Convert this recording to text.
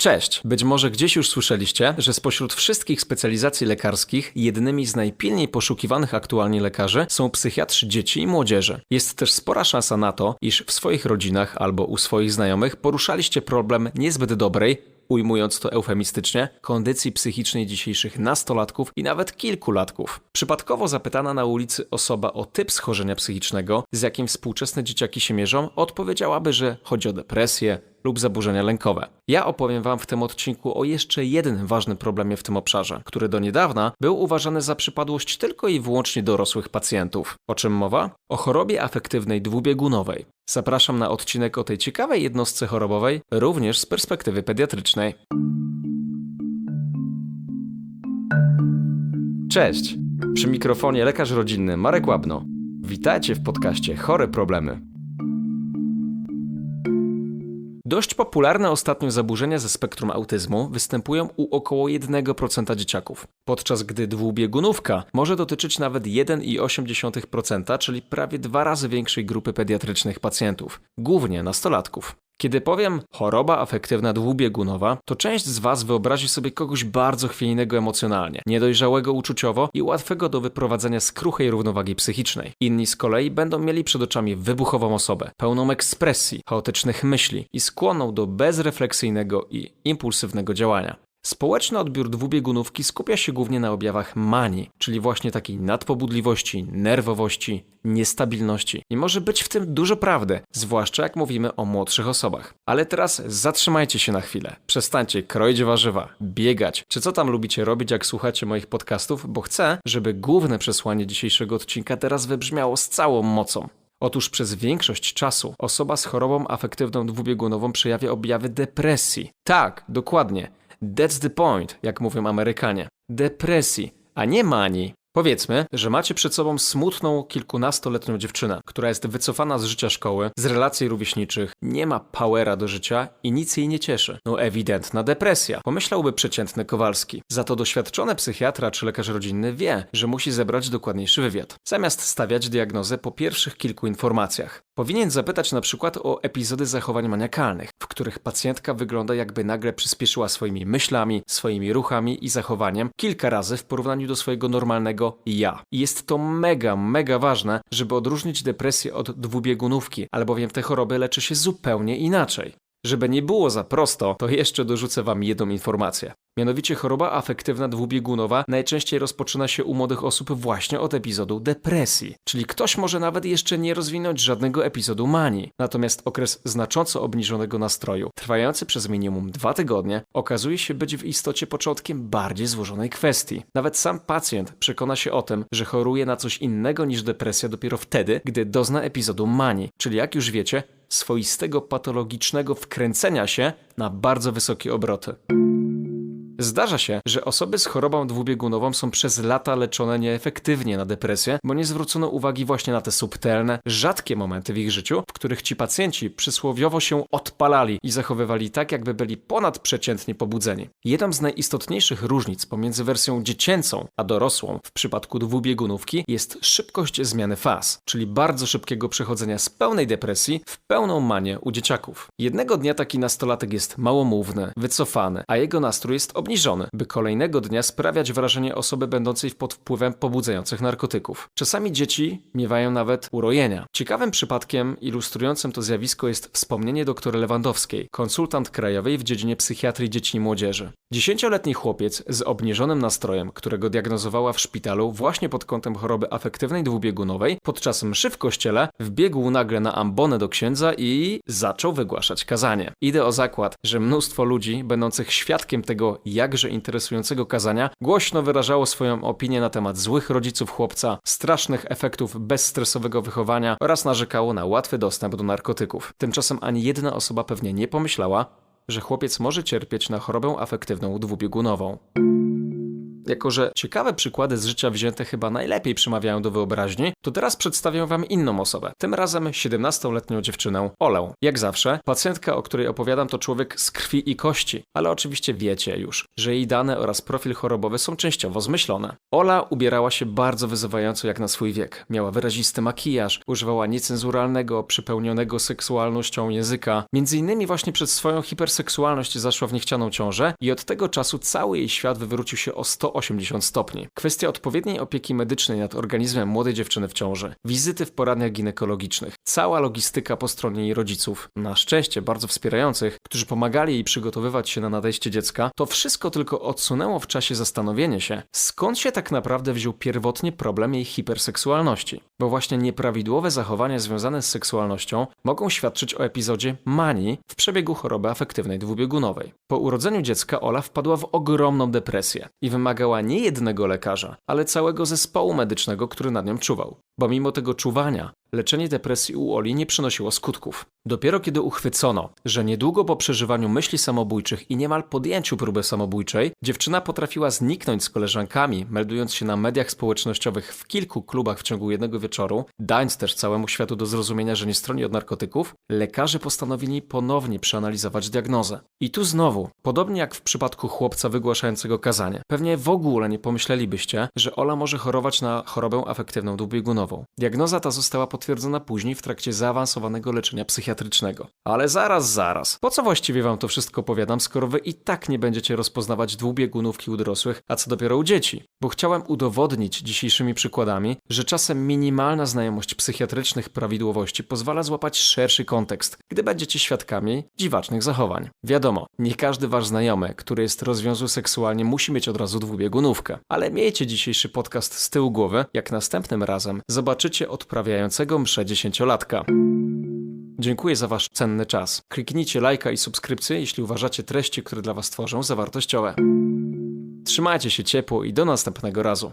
Cześć! Być może gdzieś już słyszeliście, że spośród wszystkich specjalizacji lekarskich jednymi z najpilniej poszukiwanych aktualnie lekarzy są psychiatrzy dzieci i młodzieży. Jest też spora szansa na to, iż w swoich rodzinach albo u swoich znajomych poruszaliście problem niezbyt dobrej, ujmując to eufemistycznie, kondycji psychicznej dzisiejszych nastolatków i nawet kilkulatków. Przypadkowo zapytana na ulicy osoba o typ schorzenia psychicznego, z jakim współczesne dzieciaki się mierzą, odpowiedziałaby, że chodzi o depresję lub zaburzenia lękowe. Ja opowiem Wam w tym odcinku o jeszcze jednym ważnym problemie w tym obszarze, który do niedawna był uważany za przypadłość tylko i wyłącznie dorosłych pacjentów. O czym mowa? O chorobie afektywnej dwubiegunowej. Zapraszam na odcinek o tej ciekawej jednostce chorobowej, również z perspektywy pediatrycznej. Cześć! Przy mikrofonie lekarz rodzinny Marek Łabno. Witajcie w podcaście Chore Problemy. Dość popularne ostatnio zaburzenia ze spektrum autyzmu występują u około 1% dzieciaków, podczas gdy dwubiegunówka może dotyczyć nawet 1,8%, czyli prawie dwa razy większej grupy pediatrycznych pacjentów, głównie nastolatków. Kiedy powiem choroba afektywna dwubiegunowa, to część z Was wyobrazi sobie kogoś bardzo chwiejnego emocjonalnie, niedojrzałego uczuciowo i łatwego do wyprowadzenia z kruchej równowagi psychicznej. Inni z kolei będą mieli przed oczami wybuchową osobę, pełną ekspresji, chaotycznych myśli i skłonną do bezrefleksyjnego i impulsywnego działania. Społeczny odbiór dwubiegunówki skupia się głównie na objawach manii, czyli właśnie takiej nadpobudliwości, nerwowości, niestabilności. I może być w tym dużo prawdy, zwłaszcza jak mówimy o młodszych osobach. Ale teraz zatrzymajcie się na chwilę. Przestańcie kroić warzywa, biegać, czy co tam lubicie robić, jak słuchacie moich podcastów, bo chcę, żeby główne przesłanie dzisiejszego odcinka teraz wybrzmiało z całą mocą. Otóż przez większość czasu osoba z chorobą afektywną dwubiegunową przejawia objawy depresji. Tak, dokładnie. That's the point, jak mówią Amerykanie. Depresji, a nie manii. Powiedzmy, że macie przed sobą smutną, kilkunastoletnią dziewczynę, która jest wycofana z życia szkoły, z relacji rówieśniczych, nie ma powera do życia i nic jej nie cieszy. No ewidentna depresja, pomyślałby przeciętny Kowalski. Za to doświadczony psychiatra czy lekarz rodzinny wie, że musi zebrać dokładniejszy wywiad. Zamiast stawiać diagnozę po pierwszych kilku informacjach. Powinien zapytać na przykład o epizody zachowań maniakalnych, w których pacjentka wygląda jakby nagle przyspieszyła swoimi myślami, swoimi ruchami i zachowaniem kilka razy w porównaniu do swojego normalnego ja. I jest to mega, mega ważne, żeby odróżnić depresję od dwubiegunówki, albowiem te choroby leczy się zupełnie inaczej. Żeby nie było za prosto, to jeszcze dorzucę Wam jedną informację. Mianowicie choroba afektywna dwubiegunowa najczęściej rozpoczyna się u młodych osób właśnie od epizodu depresji. Czyli ktoś może nawet jeszcze nie rozwinąć żadnego epizodu manii. Natomiast okres znacząco obniżonego nastroju, trwający przez minimum dwa tygodnie, okazuje się być w istocie początkiem bardziej złożonej kwestii. Nawet sam pacjent przekona się o tym, że choruje na coś innego niż depresja dopiero wtedy, gdy dozna epizodu manii. Czyli jak już wiecie, swoistego patologicznego wkręcenia się na bardzo wysokie obroty. Zdarza się, że osoby z chorobą dwubiegunową są przez lata leczone nieefektywnie na depresję, bo nie zwrócono uwagi właśnie na te subtelne, rzadkie momenty w ich życiu, w których ci pacjenci przysłowiowo się odpalali i zachowywali tak, jakby byli ponadprzeciętnie pobudzeni. Jedną z najistotniejszych różnic pomiędzy wersją dziecięcą a dorosłą w przypadku dwubiegunówki jest szybkość zmiany faz, czyli bardzo szybkiego przechodzenia z pełnej depresji w pełną manię u dzieciaków. Jednego dnia taki nastolatek jest małomówny, wycofany, a jego nastrój jest obniżony obniżony, by kolejnego dnia sprawiać wrażenie osoby będącej pod wpływem pobudzających narkotyków. Czasami dzieci miewają nawet urojenia. Ciekawym przypadkiem ilustrującym to zjawisko jest wspomnienie dr Lewandowskiej, konsultant krajowej w dziedzinie psychiatrii dzieci i młodzieży. Dziesięcioletni chłopiec z obniżonym nastrojem, którego diagnozowała w szpitalu właśnie pod kątem choroby afektywnej dwubiegunowej, podczas mszy w kościele wbiegł nagle na ambonę do księdza i zaczął wygłaszać kazanie. Idę o zakład, że mnóstwo ludzi będących świadkiem tego jakże interesującego kazania głośno wyrażało swoją opinię na temat złych rodziców chłopca, strasznych efektów bezstresowego wychowania oraz narzekało na łatwy dostęp do narkotyków. Tymczasem ani jedna osoba pewnie nie pomyślała, że chłopiec może cierpieć na chorobę afektywną dwubiegunową. Jako, że ciekawe przykłady z życia wzięte chyba najlepiej przemawiają do wyobraźni, to teraz przedstawię wam inną osobę. Tym razem 17-letnią dziewczynę Olę. Jak zawsze, pacjentka, o której opowiadam, to człowiek z krwi i kości, ale oczywiście wiecie już, że jej dane oraz profil chorobowy są częściowo zmyślone. Ola ubierała się bardzo wyzywająco jak na swój wiek. Miała wyrazisty makijaż, używała niecenzuralnego, przypełnionego seksualnością języka. Między innymi właśnie przez swoją hiperseksualność zaszła w niechcianą ciążę i od tego czasu cały jej świat wywrócił się o 180 stopni. Kwestia odpowiedniej opieki medycznej nad organizmem młodej dziewczyny w ciąży, wizyty w poradniach ginekologicznych, cała logistyka po stronie jej rodziców, na szczęście bardzo wspierających, którzy pomagali jej przygotowywać się na nadejście dziecka, to wszystko tylko odsunęło w czasie zastanowienie się, skąd się tak naprawdę wziął pierwotnie problem jej hiperseksualności. Bo właśnie nieprawidłowe zachowania związane z seksualnością mogą świadczyć o epizodzie manii w przebiegu choroby afektywnej dwubiegunowej. Po urodzeniu dziecka Ola wpadła w ogromną depresję i wymagała nie jednego lekarza, ale całego zespołu medycznego, który nad nią czuwał. Bo mimo tego czuwania, leczenie depresji u Oli nie przynosiło skutków. Dopiero kiedy uchwycono, że niedługo po przeżywaniu myśli samobójczych i niemal podjęciu próby samobójczej, dziewczyna potrafiła zniknąć z koleżankami, meldując się na mediach społecznościowych w kilku klubach w ciągu jednego wieczoru, dając też całemu światu do zrozumienia, że nie stroni od narkotyków, lekarze postanowili ponownie przeanalizować diagnozę. I tu znowu, podobnie jak w przypadku chłopca wygłaszającego kazanie, pewnie w ogóle nie pomyślelibyście, że Ola może chorować na chorobę afektywną dwubiegunową. Diagnoza ta została potwierdzona później w trakcie zaawansowanego leczenia psychiatrycznego. Ale zaraz, zaraz. Po co właściwie wam to wszystko opowiadam, skoro wy i tak nie będziecie rozpoznawać dwubiegunówki u dorosłych, a co dopiero u dzieci? Bo chciałem udowodnić dzisiejszymi przykładami, że czasem minimalna znajomość psychiatrycznych prawidłowości pozwala złapać szerszy kontekst, gdy będziecie świadkami dziwacznych zachowań. Wiadomo, nie każdy wasz znajomy, który jest rozwiązły seksualnie, musi mieć od razu dwubiegunówkę, ale miejcie dzisiejszy podcast z tyłu głowy, jak następnym razem zobaczycie odprawiającego mszę dziesięciolatka. Dziękuję za wasz cenny czas. Kliknijcie lajka i subskrypcję, jeśli uważacie treści, które dla was tworzą, za wartościowe. Trzymajcie się ciepło i do następnego razu.